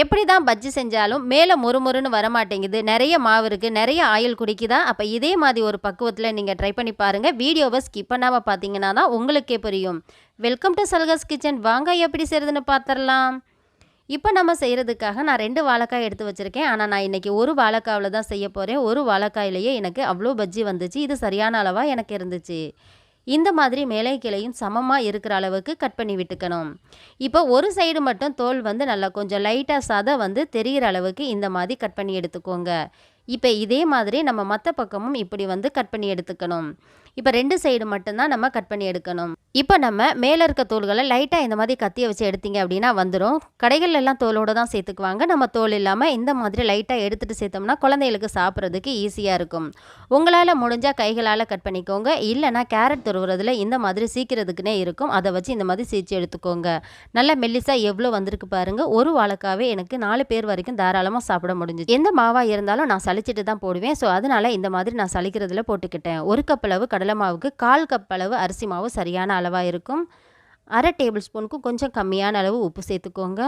எப்படி தான் பஜ்ஜி செஞ்சாலும் மேலே மொறுமொறுன்னு வரமாட்டேங்குது. நிறைய மாவு இருக்குது நிறைய ஆயில் குடிக்குதா? அப்போ இதே மாதிரி ஒரு பக்குவத்தில் நீங்கள் ட்ரை பண்ணி பாருங்கள் வீடியோவை ஸ்கிப் பண்ணாமல் பார்த்தீங்கன்னா தான் உங்களுக்கே புரியும். வெல்கம் டு சல்கஸ் கிச்சன் வாங்க எப்படி செய்கிறதுன்னு பார்த்துடலாம் இப்போ நம்ம செய்கிறதுக்காக நான் ரெண்டு வாழைக்காய் எடுத்து வச்சுருக்கேன். ஆனால் நான் இன்றைக்கி ஒரு வாழைக்காவில் தான் செய்ய போகிறேன் ஒரு வாழைக்காயிலேயே எனக்கு அவ்வளோ பஜ்ஜி வந்துச்சு. இது சரியான அளவாக எனக்கு இருந்துச்சு. இந்த மாதிரி மேலே கிளையும் சமமாக இருக்கிற அளவுக்கு கட் பண்ணி விட்டுக்கணும். இப்போ ஒரு சைடு மட்டும் தோல் வந்து நல்லா கொஞ்சம் லைட்டாக சதை வந்து தெரிகிற அளவுக்கு இந்த மாதிரி கட் பண்ணி எடுத்துக்கோங்க. இப்போ இதே மாதிரி நம்ம மற்ற பக்கமும் இப்படி வந்து கட் பண்ணி எடுத்துக்கணும். இப்போ ரெண்டு சைடு மட்டும்தான் நம்ம கட் பண்ணி எடுக்கணும். இப்போ நம்ம மேலே இருக்க தோல்களை லைட்டாக இந்த மாதிரி கத்தியை வச்சு எடுத்தீங்க அப்படின்னா வந்துடும் கடைகள் எல்லாம் தோலோடு தான் சேர்த்துக்குவாங்க. நம்ம தோல் இல்லாமல் இந்த மாதிரி லைட்டாக எடுத்துகிட்டு சேர்த்தோம்னா குழந்தைகளுக்கு சாப்பிட்றதுக்கு ஈஸியாக இருக்கும். உங்களால் முடிஞ்சால் கைகளால் கட் பண்ணிக்கோங்க. இல்லைனா கேரட் துருவுறதுல இந்த மாதிரி சீக்கிரத்துக்குனே இருக்கும். அதை வச்சு இந்த மாதிரி சீச்சு எடுத்துக்கோங்க. நல்லா மெல்லிசாக எவ்வளோ வந்திருக்கு பாருங்கள் ஒரு வாழைக்காவே எனக்கு நாலு பேர் வரைக்கும் தாராளமாக சாப்பிட முடிஞ்சுது எந்த மாவாக இருந்தாலும் நான் சளிச்சிட்டு தான் போடுவேன். ஸோ அதனால் இந்த மாதிரி நான் சளிக்கிறதுல போட்டுக்கிட்டேன். ஒரு கப் அளவு கடலை மாவுக்கு கால் கப் அளவு அரிசி மாவு சரியான அளவாக இருக்கும். அரை டேபிள் ஸ்பூனுக்கும் கொஞ்சம் கம்மியான அளவு உப்பு சேர்த்துக்கோங்க.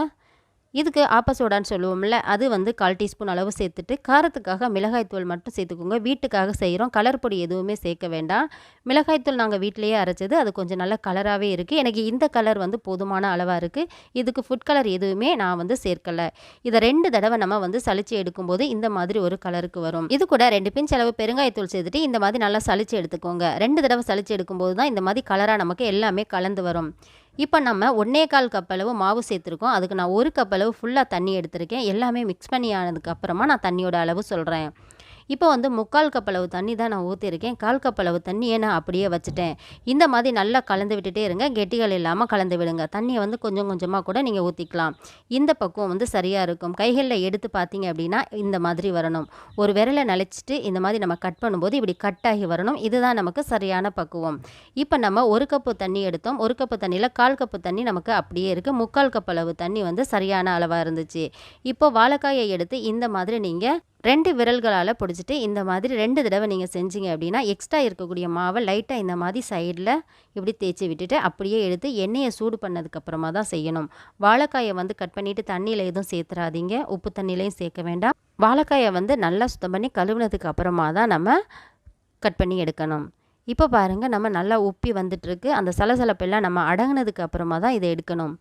இதுக்கு ஆப்பசோடான்னு சொல்லுவோம்ல அது வந்து கால் டீஸ்பூன் அளவு சேர்த்துட்டு காரத்துக்காக மிளகாய்த்தூள் மட்டும் சேர்த்துக்கோங்க. வீட்டுக்காக செய்கிறோம் கலர் பொடி எதுவுமே சேர்க்க வேண்டாம். மிளகாய்த்தூள் நாங்கள் வீட்டிலேயே அரைச்சது. அது கொஞ்சம் நல்ல கலராகவே இருக்குது எனக்கு இந்த கலர் வந்து போதுமான அளவாக இருக்குது இதுக்கு ஃபுட் கலர் எதுவுமே நான் வந்து சேர்க்கலை. இதை ரெண்டு தடவை நம்ம வந்து சளிச்சு எடுக்கும்போது இந்த மாதிரி ஒரு கலருக்கு வரும். இது கூட ரெண்டு பிஞ்ச் அளவு பெருங்காயத்தூள் சேர்த்துட்டு இந்த மாதிரி நல்லா சளிச்சு எடுத்துக்கோங்க. ரெண்டு தடவை சளிச்சு எடுக்கும்போது தான் இந்த மாதிரி கலராக நமக்கு எல்லாமே கலந்து வரும். இப்போ நம்ம ஒன்றே கால் கப் அளவு மாவு சேர்த்துருக்கோம். அதுக்கு நான் ஒரு கப் அளவு ஃபுல்லாக தண்ணி எடுத்திருக்கேன். எல்லாமே மிக்ஸ் பண்ணி ஆனதுக்கப்புறமா நான் தண்ணியோட அளவு சொல்கிறேன் இப்போ வந்து முக்கால் கப் அளவு தண்ணி தான் நான் ஊற்றிருக்கேன் கால் கப் அளவு தண்ணியை நான் அப்படியே வச்சுட்டேன். இந்த மாதிரி நல்லா கலந்து விட்டுட்டே இருங்க. கெட்டிகள் இல்லாமல் கலந்து விடுங்க. தண்ணியை வந்து கொஞ்சம் கொஞ்சமாக கூட நீங்கள் ஊற்றிக்கலாம் இந்த பக்குவம் வந்து சரியாக இருக்கும். கைகளில் எடுத்து பார்த்தீங்க அப்படின்னா இந்த மாதிரி வரணும். ஒரு விரலை நனைச்சிட்டு இந்த மாதிரி நம்ம கட் பண்ணும்போது இப்படி கட்டாகி வரணும். இதுதான் நமக்கு சரியான பக்குவம். இப்போ நம்ம ஒரு கப்பு தண்ணி எடுத்தோம். ஒரு கப்பு தண்ணியில் கால் கப்பு தண்ணி நமக்கு அப்படியே இருக்குது முக்கால் கப் அளவு தண்ணி வந்து சரியான அளவாக இருந்துச்சு. இப்போ வாழைக்காயை எடுத்து இந்த மாதிரி நீங்கள் ரெண்டு விரல்களால் பிடிச்சிட்டு இந்த மாதிரி ரெண்டு தடவை நீங்கள் செஞ்சீங்க அப்படின்னா எக்ஸ்ட்ரா இருக்கக்கூடிய மாவை லைட்டாக இந்த மாதிரி சைடில் இப்படி தேய்ச்சி விட்டுட்டு அப்படியே எடுத்து எண்ணெயை சூடு பண்ணதுக்கப்புறமா தான் செய்யணும். வாழைக்காயை வந்து கட் பண்ணிவிட்டு தண்ணியில் எதுவும் சேர்த்துறாதீங்க. உப்பு தண்ணியிலையும் சேர்க்க வேண்டாம். வாழைக்காயை வந்து நல்லா சுத்தம் பண்ணி கழுவுனதுக்கு அப்புறமா தான் நம்ம கட் பண்ணி எடுக்கணும். இப்போ பாருங்கள் நம்ம நல்லா உப்பி வந்துட்டுருக்கு அந்த சலசலப்பெல்லாம் நம்ம அடங்கினதுக்கு அப்புறமா தான் இதை எடுக்கணும்.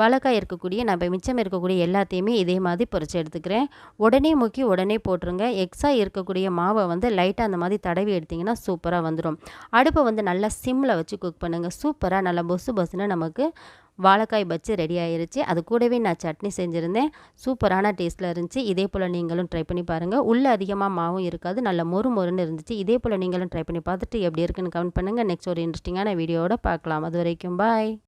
வாழைக்காய் இருக்கக்கூடிய நம்ம மிச்சம் இருக்கக்கூடிய எல்லாத்தையுமே இதே மாதிரி பொறிச்சு எடுத்துக்கிறேன். உடனே முக்கி உடனே போட்டுருங்க. எக்ஸா இருக்கக்கூடிய மாவை வந்து லைட்டாக அந்த மாதிரி தடவி எடுத்திங்கன்னா சூப்பராக வந்துடும் அடுப்பை வந்து நல்லா சிம்மில் வச்சு குக் பண்ணுங்கள் சூப்பராக நல்லா பொசு பொசுன்னு நமக்கு வாழைக்காய் பச்சு ரெடி ஆயிருச்சு. அது கூடவே நான் சட்னி செஞ்சுருந்தேன். சூப்பரான டேஸ்ட்டில் இருந்துச்சு. இதே போல் நீங்களும் ட்ரை பண்ணி பாருங்கள் உள்ளே அதிகமாக மாவும் இருக்காது. நல்ல மொறு மொறுன்னு இருந்துச்சு. இதே போல் நீங்களும் ட்ரை பண்ணி பார்த்துட்டு எப்படி இருக்குன்னு கமெண்ட் பண்ணுங்கள் நெக்ஸ்ட் ஒரு இன்ட்ரெஸ்டிங்கான வீடியோவோட பார்க்கலாம். அது வரைக்கும் பாய்